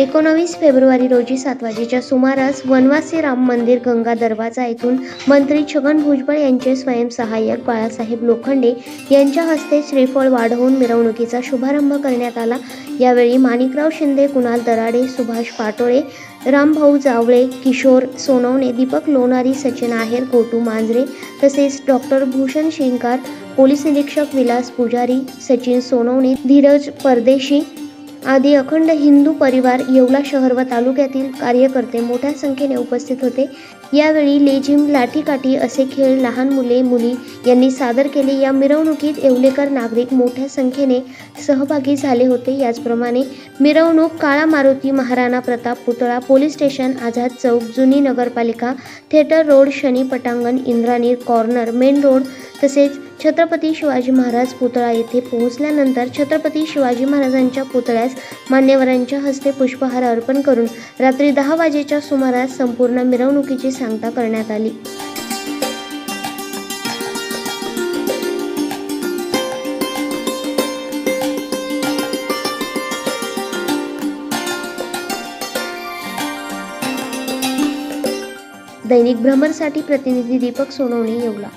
एकोणावीस फेब्रुवारी रोजी सात वाजेच्या सुमारास वनवासी राम मंदिर गंगा दरवाजा येथून मंत्री छगन भुजबळ यांचे स्वयंसहाय्यक बाळासाहेब लोखंडे यांच्या हस्ते श्रीफळ वाढवून मिरवणुकीचा शुभारंभ करण्यात आला. यावेळी माणिकराव शिंदे कुणाल दराडे सुभाष पाटोळे रामभाऊ जावळे किशोर सोनवणे दीपक लोणारी सचिन आहेर गोटू मांजरे तसेच डॉक्टर भूषण शिंकार पोलीस निरीक्षक विलास पुजारी सचिन सोनवणे धीरज परदेशी आदी अखंड हिंदू परिवार येवला शहर व तालुक्यातील कार्यकर्ते मोठ्या संख्येने उपस्थित होते. यावेळी लेझिम लाठीकाठी असे खेळ लहान मुले मुली यांनी सादर केले. या मिरवणुकीत येवलेकर नागरिक मोठ्या संख्येने सहभागी झाले होते. याचप्रमाणे मिरवणूक काळा मारुती महाराणा प्रताप पुतळा पोलीस स्टेशन आझाद चौक जुनी नगरपालिका थिएटर रोड शनी पटांगण इंद्रानीर कॉर्नर मेन रोड तसेच छत्रपती शिवाजी महाराज पुतळा येथे पोहोचल्यानंतर छत्रपती शिवाजी महाराजांच्या पुतळ्यास मान्यवरांच्या हस्ते पुष्पहार अर्पण करून रात्री दहा वाजेच्या सुमारास संपूर्ण मिरवणुकीची सांगता करण्यात आली. दैनिक भ्रमरसाठी प्रतिनिधी दीपक सोनवणे येवला.